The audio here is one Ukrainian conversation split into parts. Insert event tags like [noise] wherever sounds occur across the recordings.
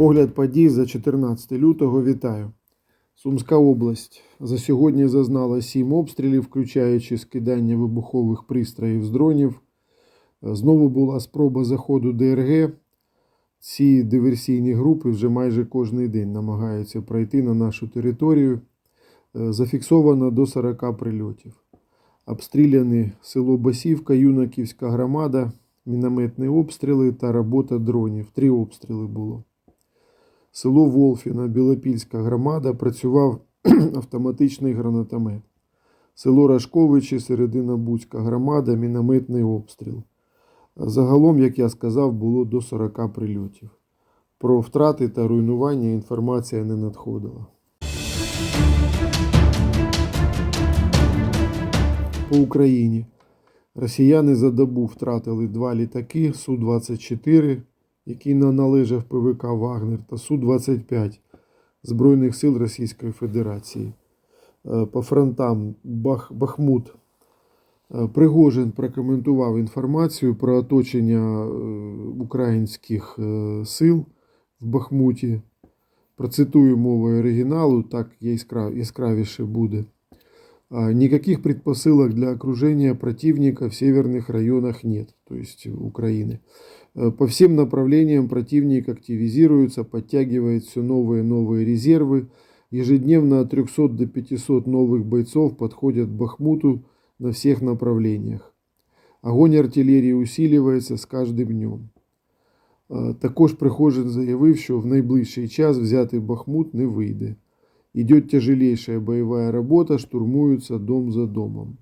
Огляд подій за 14 лютого. Вітаю. Сумська область за сьогодні зазнала 7 обстрілів, включаючи скидання вибухових пристроїв з дронів. Знову була спроба заходу ДРГ. Ці диверсійні групи вже майже кожний день намагаються пройти на нашу територію. Е, Зафіксовано до 40 прильотів. Обстріляні село Басівка, Юнаківська громада, мінометні обстріли та робота дронів. Три обстріли було. Село Волфіна, Білопільська громада, працював [clears throat] автоматичний гранатомет. Село Рашковичі, Середина Буцька громада, мінометний обстріл. Загалом, як я сказав, було до 40 прильотів. Про втрати та руйнування інформація не надходила. По Україні росіяни за добу втратили два літаки Су-24, на- належав ПВК Вагнер, та Су-25 Збройних сил Російської Федерації. Е, По фронтам Бах, Бахмут. Е, Пригожин прокоментував інформацію про оточення е, українських сил в Бахмуті. Процитую мовою оригіналу, так яскравіше буде. А, Никаких предпосылок для окружения противника в северных районах нет, то есть Украины. Э, По всем направлениям противник активизируется, подтягивает все новые и новые резервы. Ежедневно от 300 до 500 новых бойцов подходят к Бахмуту на всех направлениях. Огонь артилерії усиливается з кожним днем. Е, Також Прихожин заявив, що в найближчий час взяти Бахмут не вийде. Идет тяжелейшая боевая робота, штурмуються дом за домом.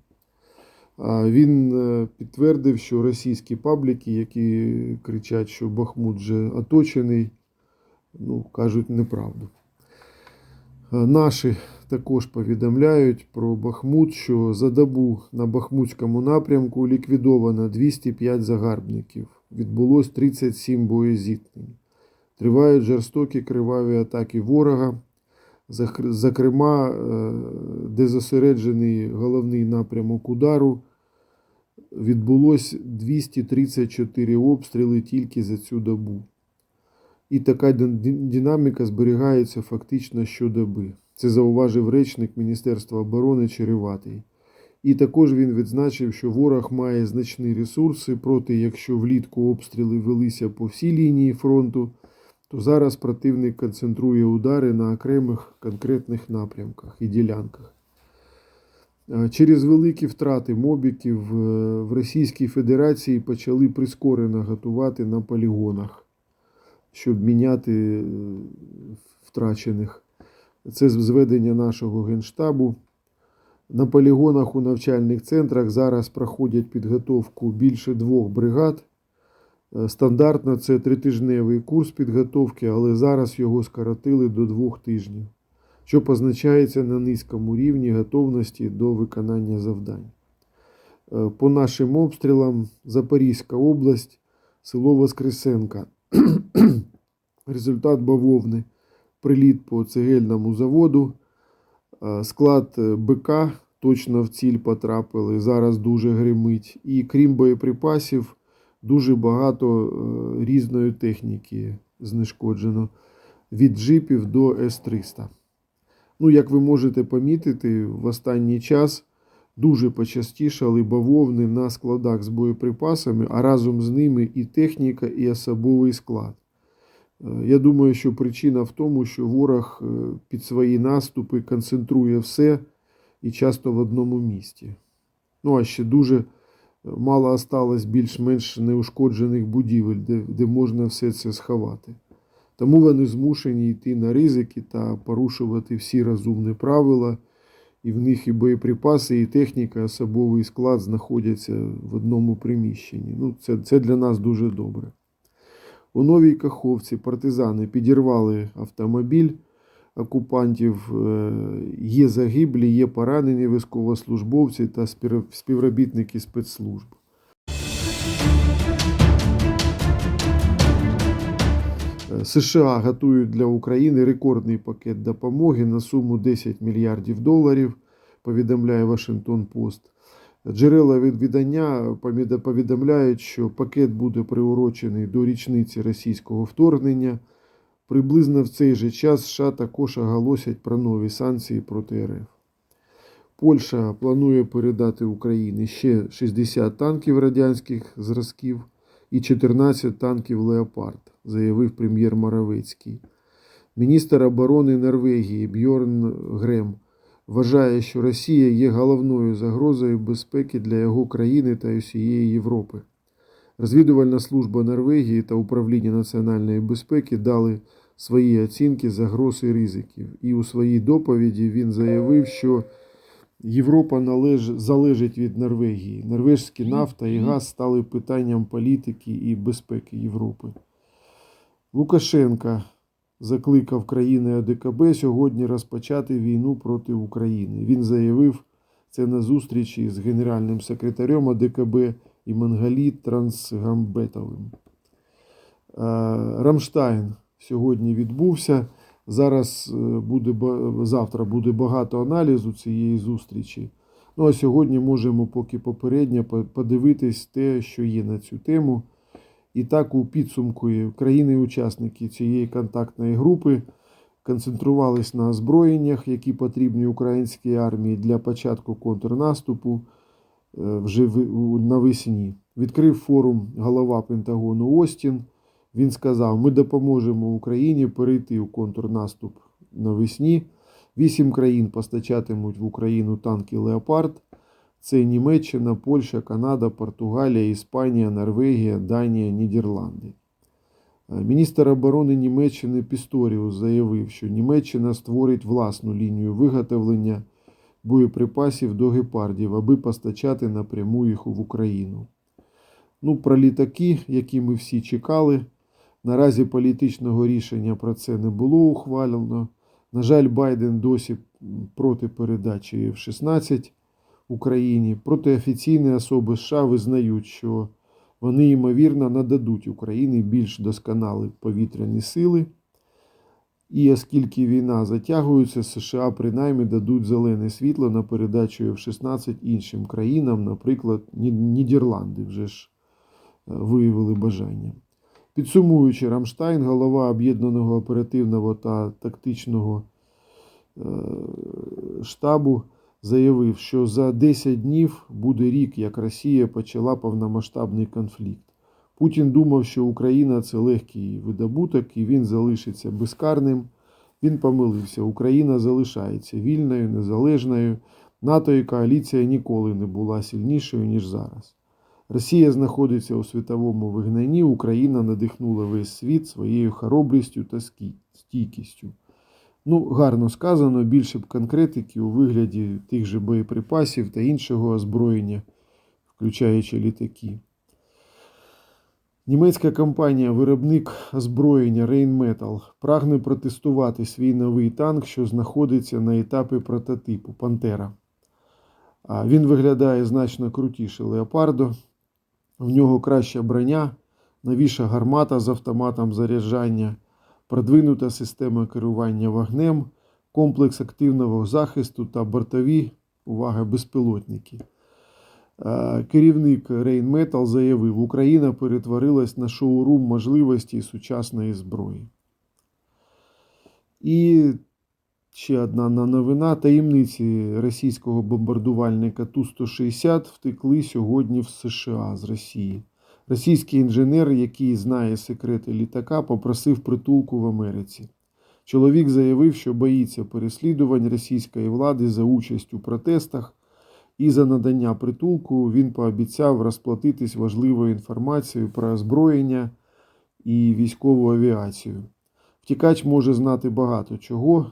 Він е, підтвердив, що російські пабліки, які кричать, що Бахмут вже оточений, ну, кажуть неправду. Наші також повідомляють про Бахмут, що за добу на Бахмутському напрямку ліквідовано 205 загарбників. Відбулось 37 боєзіткнень. Тривають жорстокі криваві атаки ворога. Зокрема, е, де зосереджений головний напрямок удару, відбулось 234 обстріли тільки за цю добу. І така дин- дин- динаміка зберігається фактично щодоби. Це зауважив речник Міністерства оборони Череватий. І також він відзначив, що ворог має значні ресурси, проте якщо влітку обстріли велися по всій лінії фронту, то зараз противник концентрує удари на окремих конкретних напрямках і ділянках. Через великі втрати мобіків е, в Російській Федерації почали прискорено готувати на полігонах, щоб міняти е, втрачених. Це зведення нашого генштабу. На полігонах у навчальних центрах зараз проходять підготовку більше двох бригад. Е, Стандартно це тритижневий курс підготовки, але зараз його скоротили до двох тижнів, що позначається на низькому рівні готовності до виконання завдань. Е, По нашим обстрілам Запорізька область, село Воскресенка. [clears throat] Результат бавовни. Приліт по цегельному заводу. Е, Склад БК точно в ціль потрапили. Зараз дуже гримить. І крім боєприпасів, дуже багато е, різної техніки знешкоджено від джипів до С-300. Ну, як ви можете помітити, в останній час дуже почастішали бавовни на складах з боєприпасами, а разом з ними і техніка, і особовий склад. Е, Я думаю, що причина в тому, що ворог е, під свої наступи концентрує все і часто в одному місті. Ну, а ще дуже мало осталось більш-менш неушкоджених будівель, де, де можна все це сховати. Тому вони змушені йти на ризики та порушувати всі розумні правила, і в них і боєприпаси, і техніка, особовий склад знаходяться в одному приміщенні. Ну, це, це для нас дуже добре. У Новій Каховці партизани підірвали автомобіль окупантів. Е, Є загиблі, є поранені військовослужбовці та спів- співробітники спецслужб. Е, США готують для України рекордний пакет допомоги на суму 10 мільярдів доларів, повідомляє Вашингтон Пост. Джерела від видання повідомляють, що пакет буде приурочений до річниці російського вторгнення. Приблизно в цей же час США також оголосять про нові санкції проти РФ. Польща планує передати Україні ще 60 танків радянських зразків і 14 танків Леопард, заявив прем'єр Моровецький. Міністр оборони Норвегії Бьорн Грем вважає, що Росія є головною загрозою безпеки для його країни та усієї Європи. Розвідувальна служба Норвегії та управління національної безпеки дали свої оцінки загроз і ризиків. І у своїй доповіді він заявив, що Європа належ... залежить від Норвегії. Норвежські нафта і газ стали питанням політики і безпеки Європи. Лукашенка закликав країни ОДКБ сьогодні розпочати війну проти України. Він заявив це на зустрічі з генеральним секретарем ОДКБ і Мангалі Трансгамбетовим. Е, Рамштайн сьогодні відбувся. Зараз е, буде завтра буде багато аналізу цієї зустрічі. Ну а сьогодні можемо поки попередньо по- подивитись те, що є на цю тему. І так, у підсумку країни-учасники цієї контактної групи концентрувались на озброєннях, які потрібні українській армії для початку контрнаступу вже навесні. Відкрив форум голова Пентагону Остін. Він сказав: ми допоможемо Україні перейти у контрнаступ навесні. Вісім країн постачатимуть в Україну танки Леопард. Це Німеччина, Польща, Канада, Португалія, Іспанія, Норвегія, Данія, Нідерланди. Е, Міністр оборони Німеччини Пісторіус заявив, що Німеччина створить власну лінію виготовлення боєприпасів до гепардів, аби постачати напряму їх в Україну. Ну, про літаки, які ми всі чекали. Наразі політичного рішення про це не було ухвалено. На жаль, Байден досі проти передачі F-16 Україні. Проти офіційні особи США визнають, що вони, ймовірно, нададуть Україні більш досконалі повітряні сили. І оскільки війна затягується, США принаймні дадуть зелене світло на передачу F-16 іншим країнам, наприклад, Нідерланди вже ж е, виявили бажання. Підсумуючи, Рамштайн, голова об'єднаного оперативного та тактичного е, штабу, заявив, що за 10 днів буде рік, як Росія почала повномасштабний конфлікт. Путін думав, що Україна це легкий видобуток і він залишиться безкарним. Він помилився. Україна залишається вільною, незалежною. НАТО і коаліція ніколи не була сильнішою, ніж зараз. Росія знаходиться у світовому вигнанні, Україна надихнула весь світ своєю хоробрістю та стійкістю. Ну, гарно сказано, більше б конкретики у вигляді тих же боєприпасів та іншого озброєння, включаючи літаки. Німецька компанія виробник озброєння Rheinmetall прагне протестувати свій новий танк, що знаходиться на етапі прототипу Пантера. Він виглядає значно крутіше Леопардо. В нього краща броня, новіша гармата з автоматом заряджання, продвинута система керування вогнем, комплекс активного захисту та бортові, увага, безпілотники. Е, Керівник Rheinmetall заявив, Україна перетворилась на шоурум можливості сучасної зброї. І ще одна новина. Таємниці російського бомбардувальника Ту-160 втекли сьогодні в США з Росії. Російський інженер, який знає секрети літака, попросив притулку в Америці. Чоловік заявив, що боїться переслідувань російської влади за участь у протестах, і за надання притулку він пообіцяв розплатитись важливою інформацією про озброєння і військову авіацію. Втікач може знати багато чого,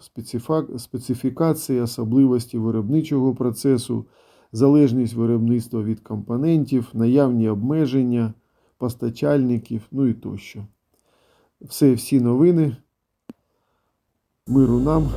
специфікації, особливості виробничого процесу, залежність виробництва від компонентів, наявні обмеження, постачальників, ну і тощо. Все, всі новини. Миру нам.